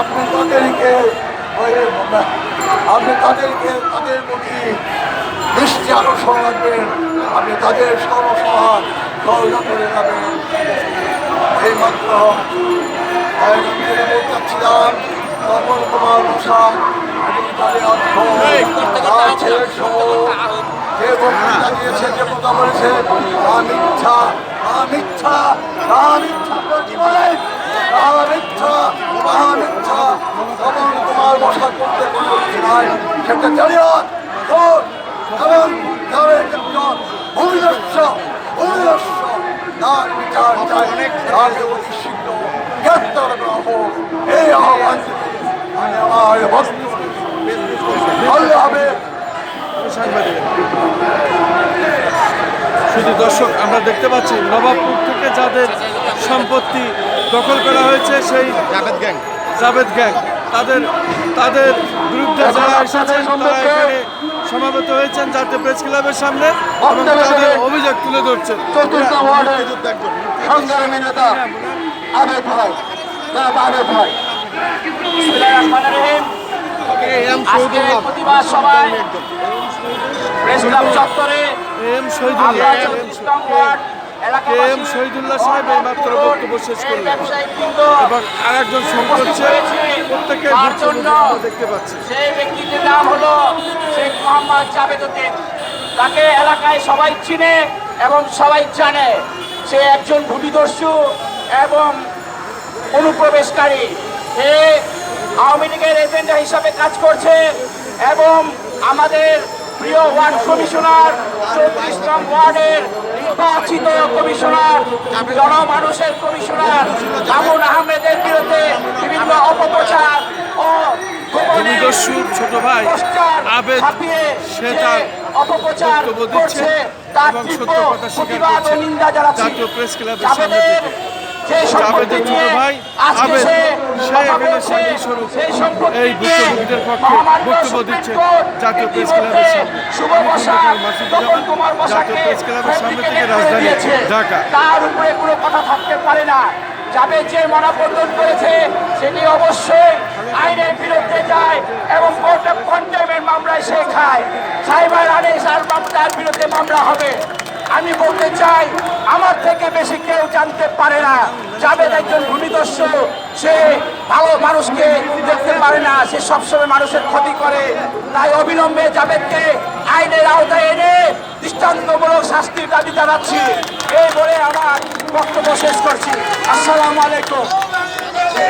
আপনি তাদেরকে আপনি তাদেরকে তাদের প্রতি দৃষ্টি আকর্ষণ রাখবেন। আপনি তাদের সহযোগিতা করে যাবেন। এই মাত্র চাচ্ছিলাম তপন কুমার মশা এবং তাদের অর্থ ছেলের সহ যে বক্তৃতা দিয়েছে যে কথা বলেছে তা মিথ্যা তা মিথ্যা তা মিথ্যা বলে তা মিথ্যা তা মিথ্যা। কোনো কিছু নাই সেটা জালিয়াত ভোট এবং তাদের ভূমিদস্য ভূমিদস্য তার বিচার চাই তার প্রতি শীঘ্র গ্রেপ্তার করা হোক এই আহ্বান আমি আমার বস্তু আল্লাহ হাফেজ শুধু দর্শক আমরা দেখতে পাচ্ছি নবাবপুর থেকে যাদের সম্পত্তি দখল করা হয়েছে সেই জাভেদ গ্যাং। জাভেদ গ্যাং। তাদের তাদের বিরুদ্ধে যারা এসেছেন তারা এখানে সমাবেত হয়েছেন জাতীয় প্রেস ক্লাবের সামনে এবং তাদের অভিযোগ তুলে ধরছেন। চতুর্থ ওয়ার্ডের সংগ্রামী নেতা আবেদ ভাই। জনাব আবেদ ভাই। আজকে প্রতিবাদ সভায় প্রেস ক্লাব চত্বরে এম শহীদুল্লাহ। এম শহীদুল্লাহ সাহেব এই মাত্র বক্তব্য শেষ করলেন। এবং আর একজন সম্পর্কে প্রত্যেকে দেখতে পাচ্ছি। সেই ব্যক্তিটির নাম হলো শেখ মোহাম্মদ জাভেদ তাকে এলাকায় সবাই চিনে এবং সবাই জানে সে একজন ভূমিদস্যু এবং অনুপ্রবেশকারী। সে আওয়ামী লীগের এজেন্ডা হিসাবে কাজ করছে এবং আমাদের প্রিয় ওয়ার্ড কমিশনার চৌত্রিশ নং ওয়ার্ডের নির্বাচিত কমিশনার জনমানুষের কমিশনার মামুন ভূমিদস্যুর ছোট ভাই আবেদ সে তার বক্তব্য দিচ্ছে এবং সত্য কথা স্বীকার করছে জাতীয় প্রেস ক্লাবের সামনে থেকে। ছোট ভাই আবেদ, সে এখানে এই ভুক্তভোগীদের পক্ষে বক্তব্য দিচ্ছে জাতীয় প্রেস ক্লাবের সামনে। জাতীয় প্রেস ক্লাবের থেকে রাজধানী ঢাকা। তার উপরে কোনো কথা থাকতে পারে না যাবে যে করেছে সেটি অবশ্যই আইনের বিরুদ্ধে যায় এবং কোর্ট অফ কন্টেমের মামলায় সে খায়। সাইবার আদেশ আর তার বিরুদ্ধে মামলা হবে। আমি বলতে চাই, আমার থেকে বেশি কেউ জানতে পারে না। জাবেদ একজন ভূমিদস্যু, সে ভালো মানুষকে দেখতে পারে না। সে সবসময় মানুষের ক্ষতি করে। তাই অবিলম্বে জাবেদকে আইনের আওতায় এনে দৃষ্টান্তমূলক শাস্তির দাবি জানাচ্ছি এই বলে আমার বক্তব্য শেষ করছি। আসসালামু আলাইকুম।